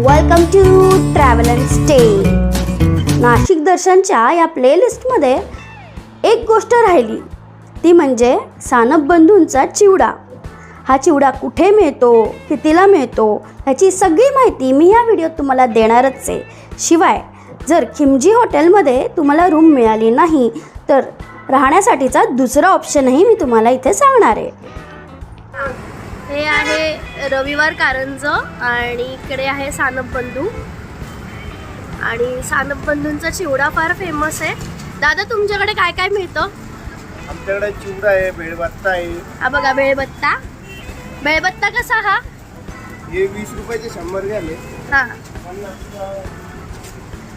Welcome to travel and stay Nashik दर्शनच्या या प्लेलिस्टमध्ये एक गोष्ट राहिली. ती म्हणजे सानप बंधूंचा चिवडा. हा चिवडा कुठे मिळतो कितीला मिळतो ह्याची सगळी माहिती मी या व्हिडिओत तुम्हाला देणारच आहे. शिवाय जर खिमजी हॉटेलमध्ये तुम्हाला रूम मिळाली नाही तर राहण्यासाठीचा दुसरा ऑप्शनही मी तुम्हाला इथे सांगणार आहे. हे आहे रविवार कारंज आणि इकडे आहे सानप बंधू आणि सानप बंधूंचा चिवडा फार फेमस आहे. दादा तुमच्याकडे काय काय मिळतं? आमच्याकडे चिवडा आहे भेळबत्ता आहे. हा बघा बेळबत्ता बेळबत्ता कसा हा? हे वीस रुपयाचे शंभर आहे. हा. पन्नासचा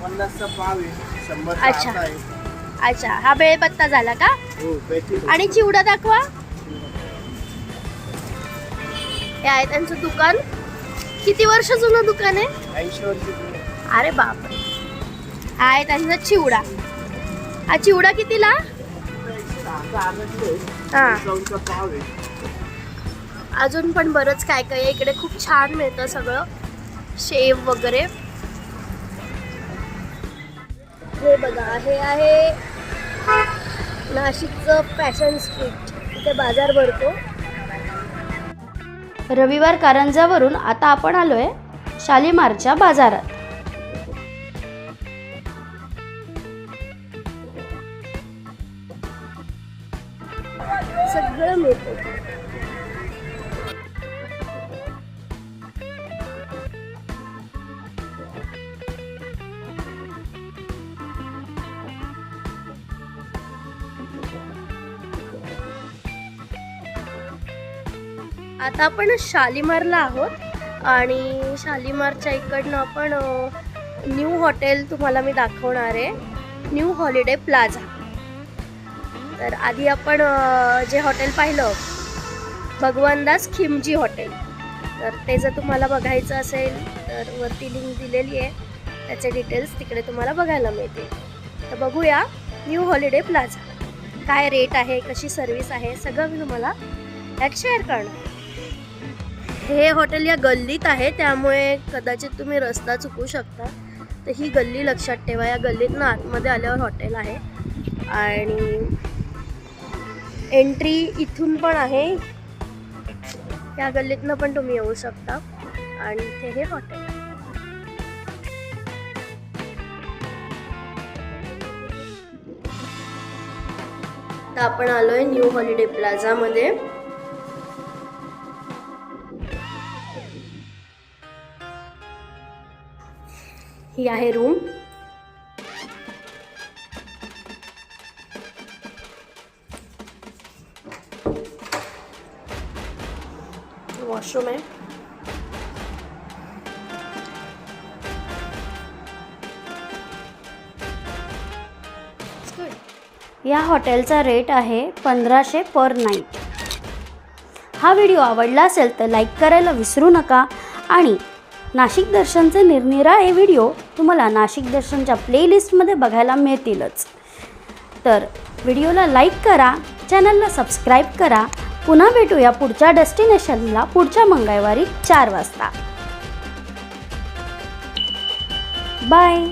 पन्नासचा पाव आहे. शंभरचा अच्छा. आहे. अच्छा हा बेळबत्ता झाला का? हो आणि चिवडा दाखवा. हे आहे त्यांचं दुकान. किती वर्ष जुनं दुकान आहे? ऐंशी वर्ष जुनं. अरे बापरे. हा आहे त्यांचा चिवडा. हा चिवडा कितीला? आता आहे हा. पाव आहे अजून पण बरंच काय काय आहे. इकडे खूप छान मिळतं सगळं. शेव वगैरे. हे बघा हे आहे नाशिकचं फॅशन स्ट्रीट. इथे बाजार भरतो. रविवार कारंजावरून आता आपण आलोय शालिमारच्या बाजारात. सगळं मिळतं. आता आपण शालिमारला आहोत आणि शालिमारच्या इकडनं आपण न्यू हॉटेल तुम्हाला मी दाखवणार आहे न्यू हॉलिडे प्लाझा. तर आधी आपण जे हॉटेल पाहिलं भगवानदास खिमजी हॉटेल. तर ते जर तुम्हाला बघायचं असेल तर वरती लिंक दिलेली आहे. त्याचे डिटेल्स तिकडे तुम्हाला बघायला मिळतील. तर बघूया न्यू हॉलिडे प्लाझा. काय रेट आहे कशी सर्विस आहे सगळं मी तुम्हाला त्यात शेअर करणार. हे हॉटेल या गल्लीत आहे त्यामुळे कदाचित तुम्ही रस्ता चुकू शकता. तर ही गल्ली लक्षात ठेवा या गल्लीतनं आतमध्ये आल्यावर हॉटेल आहे. आणि एंट्री इथून पण आहे. या गल्लीतनं पण तुम्ही येऊ शकता. आणि इथे हे हॉटेल आहे. तर आपण आलोय न्यू हॉलिडे प्लाझामध्ये. ही आहे रूम वॉशरूम आहे. या हॉटेलचा रेट आहे पंधराशे पर नाईट हा व्हिडिओ आवडला असेल तर लाईक करायला विसरू नका आणि नाशिक दर्शनचे निरनिराळे व्हिडिओ तुम्हाला नाशिक दर्शनच्या प्लेलिस्टमध्ये बघायला मिळतीलच. तर व्हिडिओला लाईक करा चॅनलला सबस्क्राईब करा. पुन्हा भेटूया पुढच्या डेस्टिनेशनला पुढच्या मंगळवारी चार वाजता. बाय!